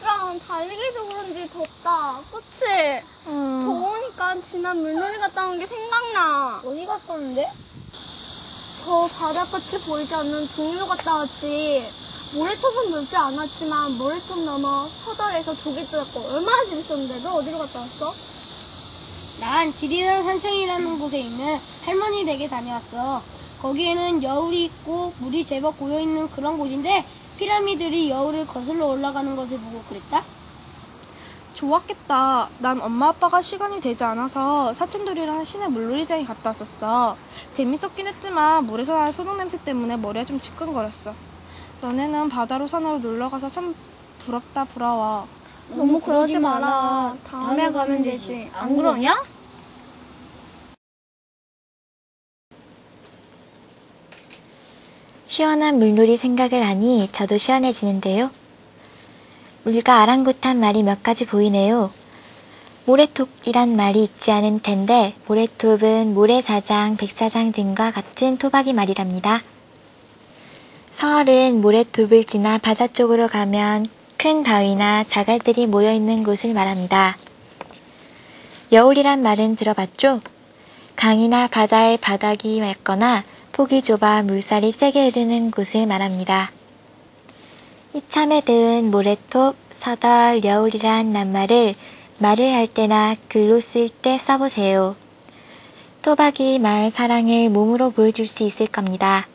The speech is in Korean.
달리기도 그런지 덥다. 그치? 음, 더우니까 지난 물놀이 갔다 온 게 생각나. 어디 갔었는데? 저 바다끝이 보이지 않는 동료 갔다 왔지. 모래톱은 넓지 않았지만 모래톱 넘어 서달에서 조개 잡고 얼마나 재밌었는데 너 어디로 갔다 왔어? 난 지리산 산청이라는 곳에 있는 할머니 댁에 다녀왔어. 거기에는 여울이 있고 물이 제법 고여있는 그런 곳인데 피라미들이 여울을 거슬러 올라가는 것을 보고 그랬다? 좋았겠다. 난 엄마 아빠가 시간이 되지 않아서 사촌들이랑 시내 물놀이장에 갔다 왔었어. 재밌었긴 했지만 물에서 나는 소독 냄새 때문에 머리가 좀 지끈거렸어. 너네는 바다로 산으로 놀러 가서 참 부럽다 부러워. 너무 그러지 마라. 다음에 가면 되지. 안 그러냐? 시원한 물놀이 생각을 하니 저도 시원해지는데요. 물과 아랑곳한 말이 몇 가지 보이네요. 모래톱이란 말이 있지 않은 텐데 모래톱은 모래사장, 백사장 등과 같은 토박이 말이랍니다. 서얼은 모래톱을 지나 바다 쪽으로 가면 큰 바위나 자갈들이 모여 있는 곳을 말합니다. 여울이란 말은 들어봤죠? 강이나 바다의 바닥이 맑거나 폭이 좁아 물살이 세게 흐르는 곳을 말합니다. 이참에 배운 모래톱, 서덜, 여울이란 낱말을 말을 할 때나 글로 쓸 때 써보세요. 토박이 말 사랑을 몸으로 보여줄 수 있을 겁니다.